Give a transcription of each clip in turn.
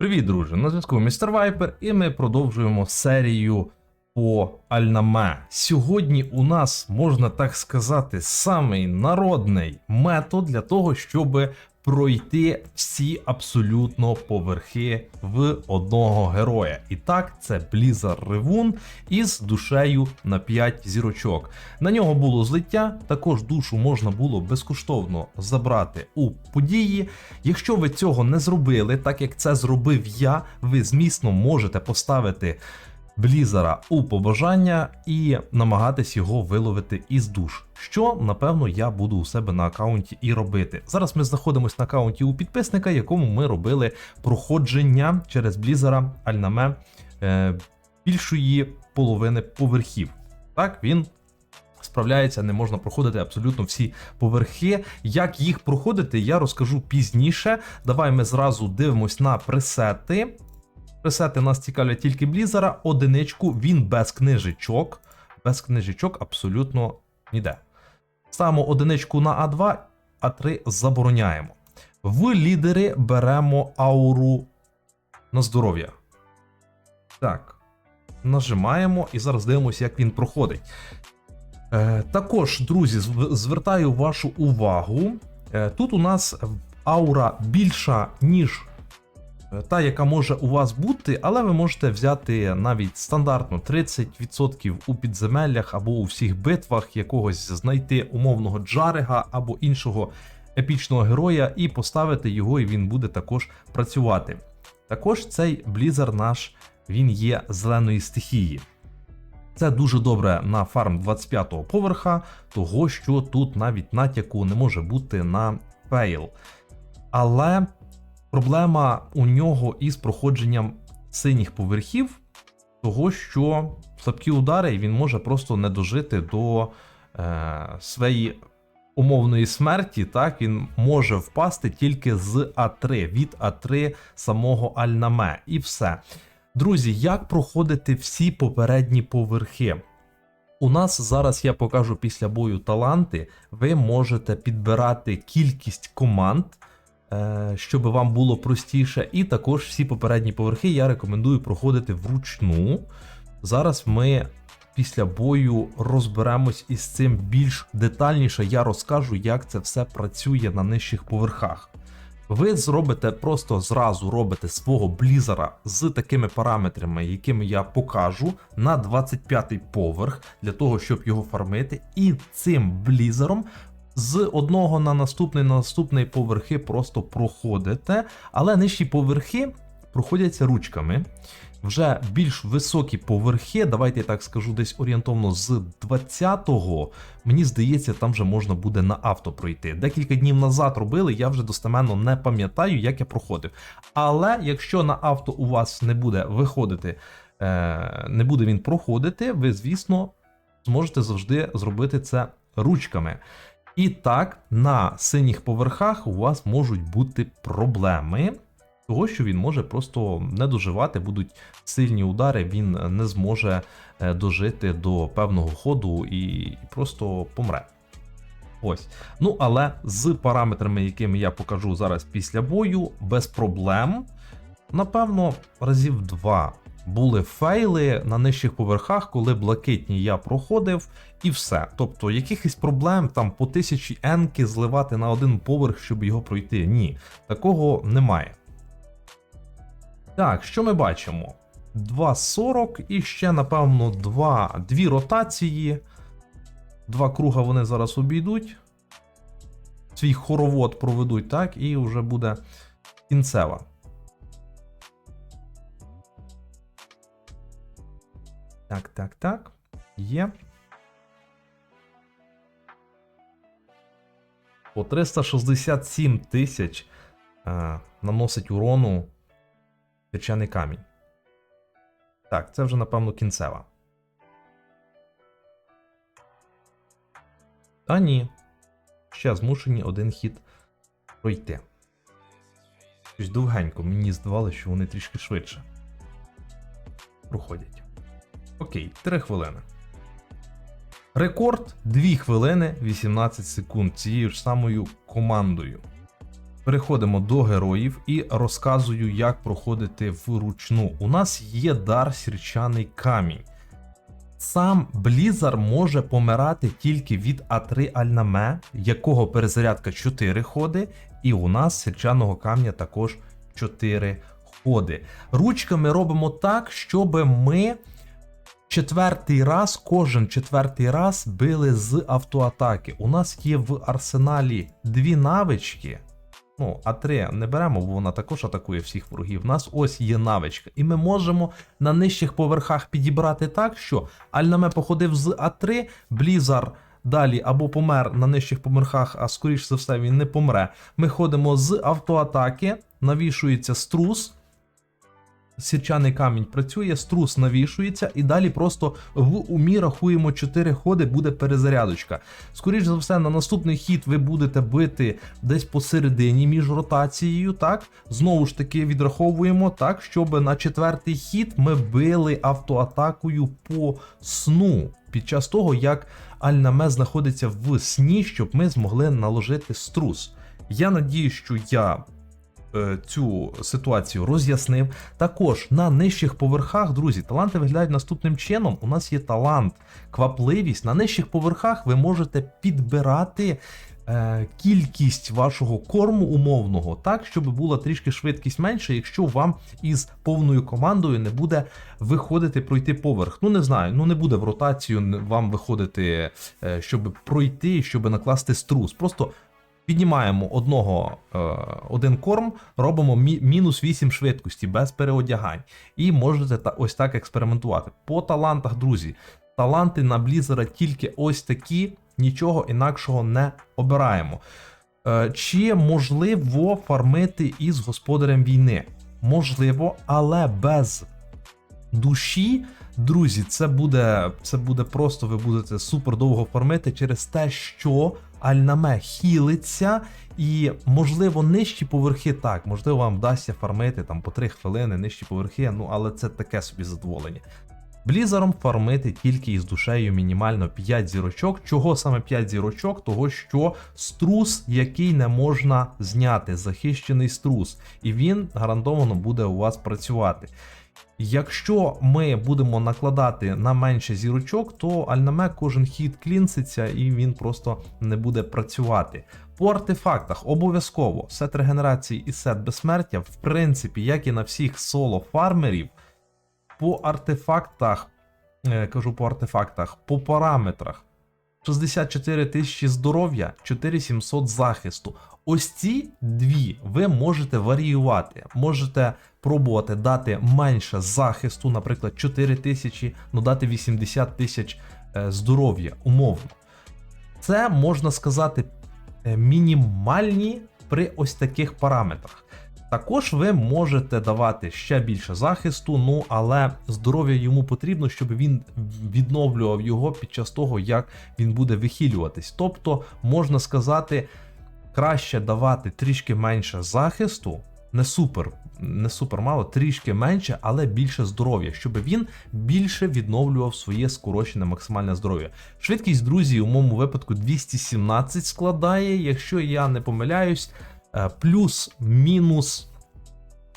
Привіт, друже! На зв'язку Містер Вайпер, і ми продовжуємо серію по Альнаме. Сьогодні у нас, можна так сказати, самий народний метод для того, щоб пройти всі абсолютно поверхи в одного героя. І так, це Blizzard Ревун із душею на 5 зірочок. На нього було злиття, також душу можна було безкоштовно забрати у події. Якщо ви цього не зробили, так як це зробив я, ви змісно можете поставити Блізера у побажання і намагатись його виловити із душ. Що напевно я буду у себе на аккаунті і робити. Зараз ми знаходимося на аккаунті у підписника, якому ми робили проходження через Блізера Альнаме е, більшої половини поверхів. Так, він справляється, не можна проходити абсолютно всі поверхи. Як їх проходити, я розкажу пізніше. Давай ми зразу дивимось на пресети. Пресети нас цікавлять тільки Блізера, одиничку, він без книжечок. Без книжечок абсолютно ніде. Ставимо одиничку на А2, А3 забороняємо. В лідери беремо ауру на здоров'я. Так. Нажимаємо і зараз дивимося, як він проходить. Е, також, друзі, звертаю вашу увагу. Е, тут у нас аура більша, ніж та, яка може у вас бути, але ви можете взяти навіть стандартно 30% у підземеллях або у всіх битвах якогось знайти умовного Джарега або іншого епічного героя і поставити його, і він буде також працювати. Також цей Блізер наш він є зеленої стихії. Це дуже добре на фарм 25-го поверха, того що тут навіть натяку не може бути на фейл. Але проблема у нього із проходженням синіх поверхів, того що слабкі удари і він може просто не дожити до е, своєї умовної смерті. Так, він може впасти тільки з А3 від А3 самого Альнаме, і все. Друзі, як проходити всі попередні поверхи? У нас зараз я покажу після бою таланти. Ви можете підбирати кількість команд, щоб вам було простіше. І також всі попередні поверхи я рекомендую проходити вручну. Зараз ми після бою розберемось із цим більш детальніше. Я розкажу, як це все працює на нижчих поверхах. Ви зробите просто зразу робите свого блізера з такими параметрами, якими я покажу на 25-й поверх для того, щоб його фармити, і цим блізером з одного на наступний на наступний поверхи просто проходите, але нижчі поверхи проходяться ручками. Вже більш високі поверхи, давайте я так скажу, десь орієнтовно з 20-го, мені здається, там вже можна буде на авто пройти. Декілька днів назад робили, я вже достеменно не пам'ятаю, як я проходив. Але якщо на авто у вас не буде виходити, е, не буде він проходити, ви, звісно, зможете завжди зробити це ручками. І так, на синіх поверхах у вас можуть бути проблеми. Того, що він може просто не доживати, будуть сильні удари, він не зможе е, дожити до певного ходу і просто помре. Ось. Ну, але з параметрами, якими я покажу зараз після бою, без проблем. Напевно, разів два були фейли на нижчих поверхах, коли блакитні я проходив, і все. Тобто, якихось проблем там по тисячі енки зливати на один поверх, щоб його пройти. Ні, такого немає. Так, що ми бачимо? 2.40 і ще, напевно, 2, дві ротації. Два круга вони зараз обійдуть. Свій хоровод проведуть, так, і вже буде кінцева. Так, так, так. Є. По 367 тисяч е, наносить урону печений камінь. Так, це вже, напевно, кінцева. Та ні. Ще змушені один хід пройти. Щось довгенько, мені здавалося, що вони трішки швидше проходять. Окей, 3 хвилини. Рекорд 2 хвилини 18 секунд цією ж самою командою. Переходимо до героїв і розказую, як проходити вручну. У нас є дар сірчаний камінь. Сам Блізар може помирати тільки від А3 Альнаме, якого перезарядка 4 ходи, і у нас сірчаного камня також 4 ходи. Ручками робимо так, щоб ми четвертий раз, кожен четвертий раз били з автоатаки. У нас є в арсеналі дві навички. Ну, А3 не беремо, бо вона також атакує всіх ворогів. У нас ось є навичка. І ми можемо на нижчих поверхах підібрати так, що Альнаме походив з А3, Блізар далі або помер на нижчих поверхах, а скоріш за все він не помре. Ми ходимо з автоатаки, навішується струс. Сірчаний камінь працює, струс навішується, і далі просто в умі рахуємо 4 ходи, буде перезарядочка. Скоріше за все, на наступний хід ви будете бити десь посередині між ротацією. Так, знову ж таки відраховуємо так, щоб на четвертий хід ми били автоатакою по сну. Під час того, як Альнаме знаходиться в сні, щоб ми змогли наложити струс. Я надію, що я цю ситуацію роз'яснив. Також на нижчих поверхах, друзі, таланти виглядають наступним чином. У нас є талант, квапливість. На нижчих поверхах ви можете підбирати. е, Кількість вашого корму умовного, так, щоб була трішки швидкість менша, якщо вам із повною командою не буде виходити пройти поверх. Ну не знаю, ну не буде в ротацію вам виходити, е, щоб пройти, щоб накласти струс. Просто Піднімаємо одного, е, один корм, робимо мінус 8 швидкості без переодягань. І можете ось так експериментувати. По талантах, друзі, таланти на Блізера тільки ось такі, нічого інакшого не обираємо. Е, чи можливо фармити із господарем війни? Можливо, але без душі. Друзі, це буде, це буде просто, ви будете супер довго фармити через те, що Альнаме хілиться, і, можливо, нижчі поверхи так, можливо, вам вдасться фармити там по 3 хвилини нижчі поверхи, ну але це таке собі задоволення. Блізером фармити тільки із душею мінімально 5 зірочок. Чого саме 5 зірочок? Того, що струс, який не можна зняти, захищений струс, і він гарантовано буде у вас працювати. Якщо ми будемо накладати на менше зірочок, то Альнаме кожен хід клінситься і він просто не буде працювати. По артефактах обов'язково сет регенерації і сет безсмертя, в принципі, як і на всіх соло фармерів, по артефактах, е, кажу по артефактах, по параметрах 64 тисячі здоров'я, 4700 захисту. Ось ці дві ви можете варіювати. Можете пробувати дати менше захисту, наприклад, 4 тисячі, ну дати 80 тисяч е, здоров'я умовно. Це можна сказати е, мінімальні при ось таких параметрах. Також ви можете давати ще більше захисту, ну але здоров'я йому потрібно, щоб він відновлював його під час того, як він буде вихилюватись. Тобто, можна сказати, краще давати трішки менше захисту, не супер, не супер мало, трішки менше, але більше здоров'я, щоб він більше відновлював своє скорочене максимальне здоров'я. Швидкість, друзі, у моєму випадку 217 складає, якщо я не помиляюсь, плюс-мінус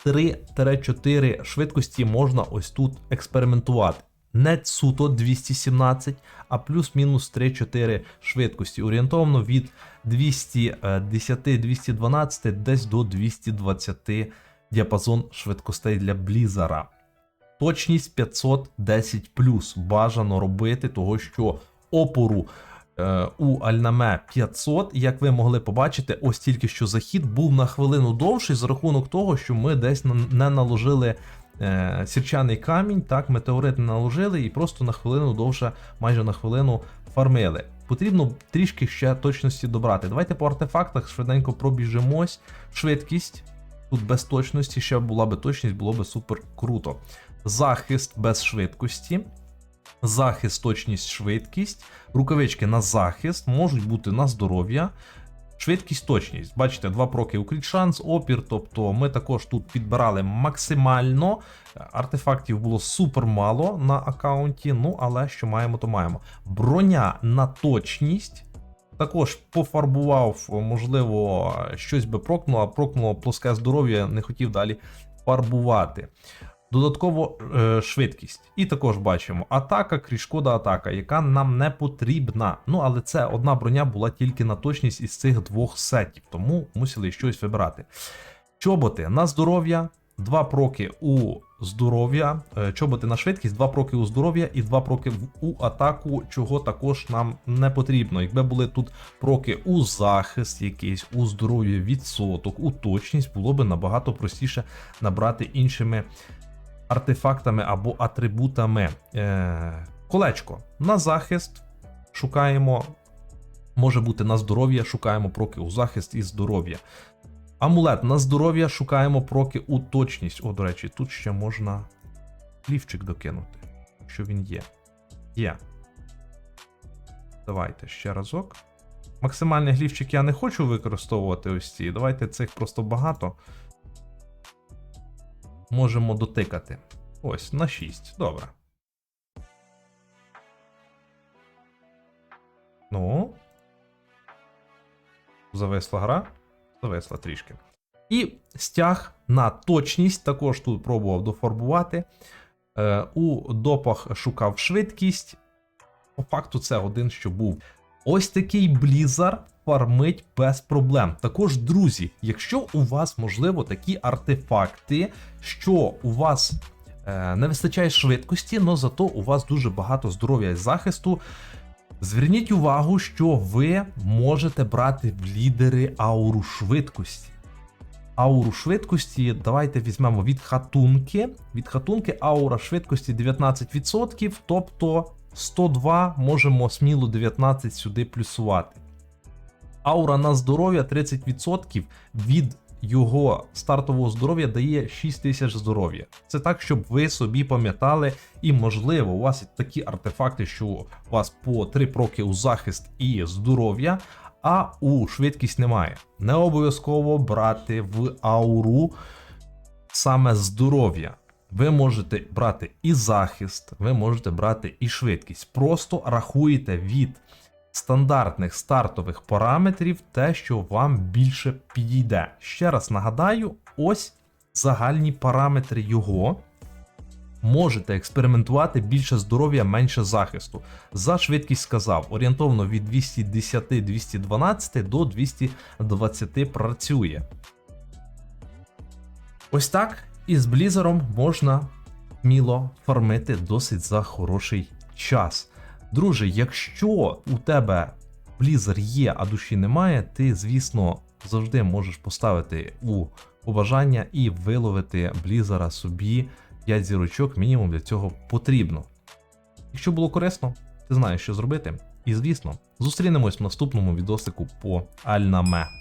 3-4 швидкості можна ось тут експериментувати. Не суто 217, а плюс-мінус 3-4 швидкості. Орієнтовно від 210-212 десь до 220 діапазон швидкостей для Блізара. Точність 510 бажано робити, того що опору е, у Альнаме 500, як ви могли побачити, ось тільки що захід був на хвилину довший за рахунок того, що ми десь не наложили е, сірчаний камінь, так, метеорит не наложили і просто на хвилину довше, майже на хвилину фармили. Потрібно трішки ще точності добрати. Давайте по артефактах швиденько пробіжимось. Швидкість. Тут без точності ще була би точність, було би супер круто. Захист без швидкості. Захист, точність, швидкість. Рукавички на захист, можуть бути на здоров'я. Швидкість, точність. Бачите, два проки у шанс, опір. Тобто ми також тут підбирали максимально. Артефактів було супер мало на аккаунті. Ну, але що маємо, то маємо. Броня на точність. Також пофарбував, можливо, щось би прокнуло, а прокнуло плоске здоров'я, не хотів далі фарбувати. Додатково е, швидкість. І також бачимо атака, крізь шкода атака, яка нам не потрібна. Ну, але це одна броня була тільки на точність із цих двох сетів, тому мусили щось вибирати. Чоботи на здоров'я, два проки у здоров'я, е, чоботи на швидкість, два проки у здоров'я і два проки у атаку, чого також нам не потрібно. Якби були тут проки у захист, якийсь, у здоров'я, відсоток, у точність, було би набагато простіше набрати іншими артефактами або атрибутами. Е, колечко на захист шукаємо. Може бути на здоров'я, шукаємо проки у захист і здоров'я. Амулет на здоров'я шукаємо проки у точність. О, до речі, тут ще можна лівчик докинути, що він є. Є. Давайте ще разок. Максимальний глівчик я не хочу використовувати ось ці. Давайте цих просто багато. Можемо дотикати. Ось, на 6. Добре. Ну. Зависла гра. Зависла трішки. І стяг на точність. Також тут пробував дофарбувати. Е, у допах шукав швидкість. По факту, це один, що був. Ось такий блізар фармить без проблем. Також, друзі, якщо у вас, можливо, такі артефакти, що у вас е, не вистачає швидкості, але зато у вас дуже багато здоров'я і захисту. Зверніть увагу, що ви можете брати в лідери ауру швидкості. Ауру швидкості давайте візьмемо від хатунки. Від хатунки аура швидкості 19%, тобто 102 можемо сміло 19 сюди плюсувати. Аура на здоров'я 30% від його стартового здоров'я дає 6000 здоров'я. Це так, щоб ви собі пам'ятали, і можливо, у вас такі артефакти, що у вас по 3 проки у захист і здоров'я, а у швидкість немає. Не обов'язково брати в ауру саме здоров'я. Ви можете брати і захист, ви можете брати і швидкість. Просто рахуєте від стандартних стартових параметрів те, що вам більше підійде. Ще раз нагадаю, ось загальні параметри його. Можете експериментувати більше здоров'я, менше захисту. За швидкість сказав, орієнтовно від 210-212 до 220 працює. Ось так із Блізером можна сміло фармити досить за хороший час. Друже, якщо у тебе Блізер є, а душі немає, ти, звісно, завжди можеш поставити у побажання і виловити Блізера собі 5 зірочок, мінімум для цього потрібно. Якщо було корисно, ти знаєш, що зробити. І звісно, зустрінемось в наступному відосику по Альнаме.